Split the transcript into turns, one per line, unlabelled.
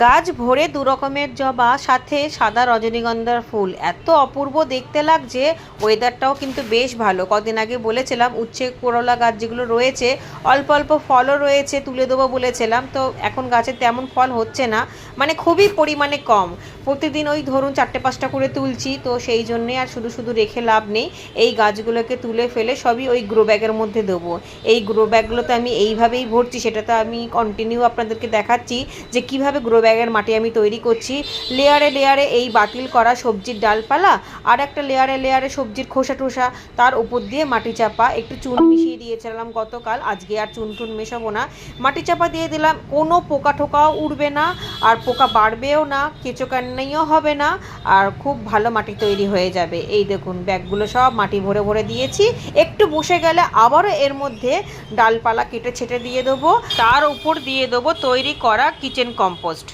গাছ ভরে দু রকমের জবা, সাথে সাদা রজনীগন্ধার ফুল। এত অপূর্ব দেখতে লাগছে ওয়েদারটাও কিন্তু বেশ ভালো। কদিন আগে বলেছিলাম, উচ্ছে করলা গাছ যেগুলো রয়েছে, অল্প অল্প ফলও রয়েছে, তুলে দেবো বলেছিলাম। তো এখন গাছে তেমন ফল হচ্ছে না। মানে খুবই পরিমাণে কম। প্রতিদিন ওই ধরুন চারটে, পাঁচটা করে তুলছি, তো সেই জন্যে আর শুধু শুধু রেখে লাভ নেই। এই গাছগুলোকে তুলে ফেলে সবই ওই গ্রো ব্যাগের মধ্যে দেবো। এই গ্রো ব্যাগগুলোতে আমি এইভাবেই ভরছি সেটা তো আমি কন্টিনিউ আপনাদেরকে দেখাচ্ছি যে কীভাবে গ্রো ব্যাগের মাটি আমি তৈরি করছি। লেয়ারে লেয়ারে এই বাতিল করা সবজির ডালপালা আর একটা লেয়ারে লেয়ারে সবজির খোসা টোসা, তার উপর দিয়ে মাটি চাপা। একটু চুন মিশিয়ে দিয়েছিলাম গতকাল, আজকে আর চুন টুন মেশাবো না। মাটি চাপা দিয়ে দিলাম, কোনো পোকা ঠোকাও উঠবে না। আর পোকা বাড়বেও না, কেঁচো কান্নাইও হবে না, আর খুব ভালো মাটি তৈরি হয়ে যাবে। এই দেখুন, ব্যাগগুলো সব মাটি ভরে ভরে দিয়েছি। একটু বসে গেলে আবারও এর মধ্যে ডালপালা কেটে ছেটে দিয়ে দেবো। তার উপর দিয়ে দেবো তৈরি করা কিচেন কম্পোস্ট।